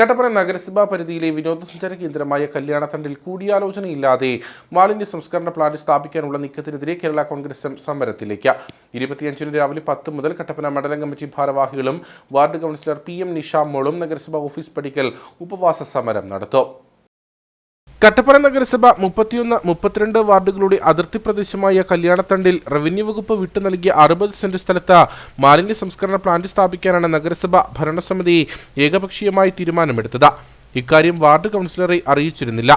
കട്ടപ്പന നഗരസഭാ പരിധിയിലെ വിനോദസഞ്ചാര കേന്ദ്രമായ കല്യാണത്തണ്ടിൽ കൂടിയാലോചനയില്ലാതെ മാലിന്യ സംസ്കരണ പ്ലാന്റ് സ്ഥാപിക്കാനുള്ള നീക്കത്തിനെതിരെ കേരള കോൺഗ്രസ് സമരത്തിലേക്ക്. ഇരുപത്തിയഞ്ചിന് രാവിലെ പത്ത് മുതൽ കട്ടപ്പന മണ്ഡലം കമ്മിറ്റി ഭാരവാഹികളും വാർഡ് കൗൺസിലർ പി എം നിഷാമോളും നഗരസഭാ ഓഫീസ് പടിക്കൽ ഉപവാസ സമരം നടത്തും. കട്ടപ്പന നഗരസഭ മുപ്പത്തിയൊന്ന് മുപ്പത്തിരണ്ട് വാർഡുകളുടെ അതിർത്തി പ്രദേശമായ കല്യാണത്തണ്ടിൽ റവന്യൂ വകുപ്പ് വിട്ടു നൽകിയ അറുപത് സെന്റ് സ്ഥലത്ത് മാലിന്യ സംസ്കരണ പ്ലാന്റ് സ്ഥാപിക്കാനാണ് നഗരസഭ ഭരണസമിതി ഏകപക്ഷീയമായി തീരുമാനമെടുത്തത്. ഇക്കാര്യം വാർഡ് കൗൺസിലറെ അറിയിച്ചിരുന്നില്ല.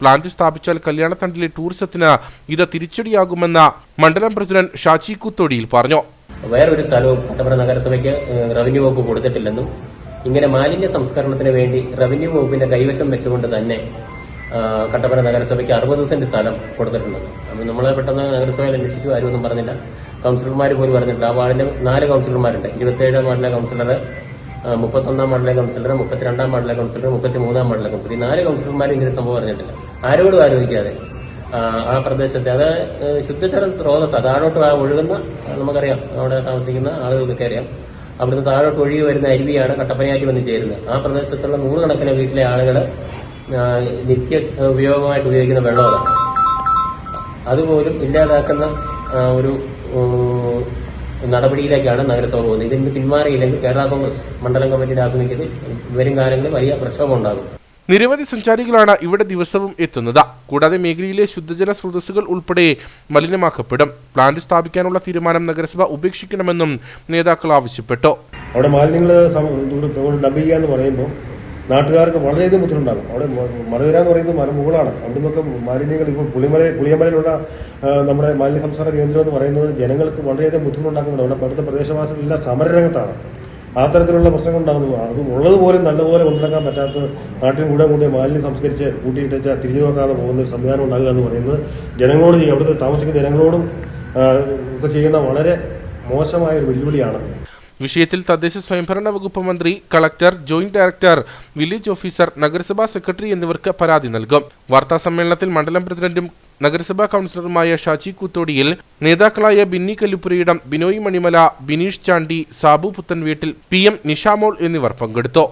പ്ലാന്റ് സ്ഥാപിച്ചാൽ കല്യാണത്തണ്ടിലെ ടൂറിസത്തിന് ഇത് തിരിച്ചടിയാകുമെന്ന് മണ്ഡലം പ്രസിഡന്റ് ഷാചി കുത്തോടിയിൽ പറഞ്ഞു. വേറൊരു സ്ഥലവും കട്ടപ്പന നഗരസഭയ്ക്ക് റവന്യൂ വകുപ്പ് കൊടുത്തിട്ടില്ലെന്നും ഇങ്ങനെ മാലിന്യ സംസ്കരണത്തിന് വേണ്ടി റവന്യൂ വകുപ്പിന്റെ കൈവശം വെച്ചുകൊണ്ട് തന്നെ കട്ടപ്പന നഗരസഭയ്ക്ക് അറുപത് സെന്റ് സ്ഥലം കൊടുത്തിട്ടുണ്ടെന്ന് അപ്പം നമ്മൾ പെട്ടെന്ന് നഗരസഭയിൽ അന്വേഷിച്ചു ആരും ഒന്നും പറഞ്ഞില്ല. കൗൺസിലർമാർ പോലും പറഞ്ഞിട്ടില്ല. ആ വാർഡിൽ നാല് കൗൺസിലർമാരുണ്ട്. ഇരുപത്തേഴാം വാർഡിലെ കൗൺസിലർ മുപ്പത്തൊന്നാം വാർഡിലെ കൗൺസിലർ മുപ്പത്തിരണ്ടാം വാർഡിലെ കൗൺസിലർ മുപ്പത്തിമൂന്നാം വാർഡിലെ കൗൺസിലർ ഈ നാല് കൗൺസിലർമാരും ഇങ്ങനെ സംഭവം പറഞ്ഞിട്ടില്ല. ആരോടും ആലോചിക്കാതെ ആ, പ്രദേശത്തെ അത് ശുദ്ധജല സ്രോതസ് താഴോട്ട് ഒഴുകുന്ന നമുക്കറിയാം അവിടെ താമസിക്കുന്ന ആളുകൾക്കൊക്കെ അറിയാം. അവിടുന്ന് താഴോട്ട് ഒഴുകി വരുന്ന അരുവിയാണ് കട്ടപ്പനയാറ്റി വന്ന് ചേരുന്നത്. ആ പ്രദേശത്തുള്ള നൂറുകണക്കിന് വീട്ടിലെ ആളുകൾ നിത്യ ഉപയോഗമായിട്ട് ഉപയോഗിക്കുന്ന വെള്ളം അതാണ് അതുപോലും ഇല്ലാതാക്കുന്ന ഒരു നടപടിയിലേക്കാണ് നഗരസഭ പോകുന്നത്. ഇതിന് പിന്മാറിയില്ലെങ്കിൽ കേരള കോൺഗ്രസ് മണ്ഡലം കമ്മിറ്റിയുടെ ആഭിമുഖ്യത്തിൽ വരും കാലങ്ങളിൽ വലിയ പ്രക്ഷോഭം ഉണ്ടാകും. നിരവധി സഞ്ചാരികളാണ് ഇവിടെ ദിവസവും എത്തുന്നത്. കൂടാതെ മേഖലയിലെ ശുദ്ധജല സ്രോതസ്സുകൾ ഉൾപ്പെടെ മലിനമാക്കപ്പെടും. പ്ലാന്റ് സ്ഥാപിക്കാനുള്ള തീരുമാനം നഗരസഭ ഉപേക്ഷിക്കണമെന്നും നേതാക്കൾ ആവശ്യപ്പെട്ടു. അവിടെ മാലിന്യങ്ങൾ ഡംപ് ചെയ്യുക എന്ന് പറയുമ്പോൾ നാട്ടുകാർക്ക് വളരെയധികം ബുദ്ധിമുട്ടുണ്ടാകും. അവിടെ മലനിര എന്ന് പറയുന്നത് മലമുകളാണ് അവിടെ നിന്നൊക്കെ മാലിന്യങ്ങൾ ഇപ്പോൾ പുളിമല പുളിയമലയിലുള്ള നമ്മുടെ മാലിന്യ സംസ്കാര കേന്ദ്രം എന്ന് പറയുന്നത് ജനങ്ങൾക്ക് വളരെയധികം ബുദ്ധിമുട്ടുണ്ടാക്കുന്നുണ്ട്. അവിടെ അവിടുത്തെ പ്രദേശവാസികളെല്ലാം സമരരംഗത്താണ്. ആ തരത്തിലുള്ള പ്രശ്നങ്ങൾ ഉണ്ടാകുന്നു. അത് ഉള്ളതുപോലും നല്ലപോലെ കൊണ്ടുനടക്കാൻ പറ്റാത്ത നാട്ടിൽ കൂടെ കൂടെ മാലിന്യം സംസ്കരിച്ച് കൂട്ടിയിട്ട തിരിഞ്ഞു നോക്കാതെ പോകുന്ന ഒരു സംവിധാനം ഉണ്ടാകുക എന്ന് പറയുന്നത് ജനങ്ങളോട് അവിടുത്തെ താമസിക്കുന്ന ജനങ്ങളോടും ഒക്കെ ചെയ്യുന്ന വളരെ മോശമായ ഒരു വെല്ലുവിളിയാണ്. വിഷയത്തിൽ തദ്ദേശ സ്വയംഭരണ വകുപ്പ് മന്ത്രി collector joint director village officer നഗരസഭാ സെക്രട്ടറി എന്നിവർക്ക് പരാതി നൽകും. വാർത്താ സമ്മേളനത്തിൽ മണ്ഡലം പ്രസിഡന്റും നഗരസഭാ കൗൺസിലറുമായ ഷാജി കൂത്തോടിയിൽ നേതാക്കളായ ബിന്നി കല്ലുപുരയിടം ബിനോയ് മണിമല ബിനീഷ് ചാണ്ടി സാബു പുത്തൻവീട്ടിൽ പി എം നിഷാമോൾ എന്നിവർ പങ്കെടുത്തു.